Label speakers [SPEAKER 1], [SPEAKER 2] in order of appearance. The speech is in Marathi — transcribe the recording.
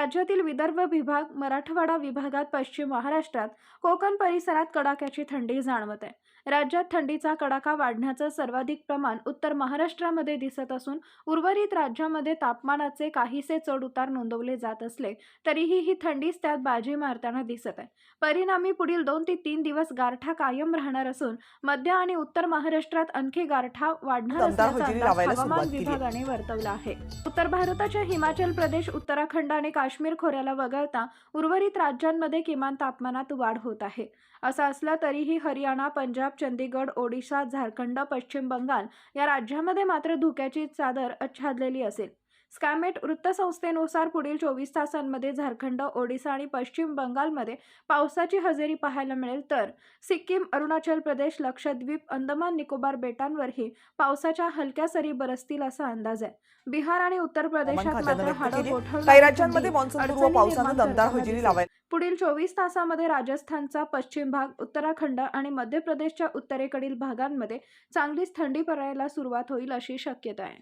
[SPEAKER 1] राज्यातील विदर्भ विभाग मराठवाडा विभागात पश्चिम महाराष्ट्रात कोकण परिसरात कडाक्याची थंडी जाणवत. आहे राज्यात थंडीचा कडाका वाढण्याचं सर्वाधिक प्रमाण उत्तर महाराष्ट्रामध्ये दिसत असून उर्वरित राज्यामध्ये तापमानाचे काहीसे चढ उतार नोंदवले जात असले तरीही ही थंडीच त्यात बाजी मारताना दिसत. आहे परिणामी पुढील दोन ते तीन दिवस गारठा कायम राहणार असून मध्य आणि उत्तर महाराष्ट्रात आणखी गारठा वाढणार असल्याचा हवामान. विभागाने वर्तवला आहे. उत्तर भारताच्या हिमाचल प्रदेश उत्तराखंड आणि काश्मीर काश्मीर खोऱ्याला वगळता उर्वरित राज्यांमध्ये किमान तापमानात वाढ होत आहे. असं असलं तरीही हरियाणा पंजाब चंदीगड ओडिशा झारखंड पश्चिम बंगाल या राज्यामध्ये मात्र धुक्याची चादर आच्छादलेली असेल. स्कॅमेट वृत्तसंस्थेनुसार पुढील चोवीस तासांमध्ये झारखंड ओडिशा आणि पश्चिम बंगालमध्ये पावसाची हजेरी पाहायला मिळेल. तर सिक्कीम अरुणाचल प्रदेश लक्षद्वीप अंदमान निकोबार बेटांवरही पावसाच्या हलक्या सरी बरसतील असा अंदाज आहे. बिहार आणि उत्तर प्रदेशात मात्र हाडं पुढील चोवीस तासामध्ये राजस्थानचा पश्चिम भाग उत्तराखंड आणि मध्य प्रदेशच्या उत्तरेकडील भागांमध्ये चांगलीच थंडी पडायला सुरुवात होईल अशी शक्यता आहे.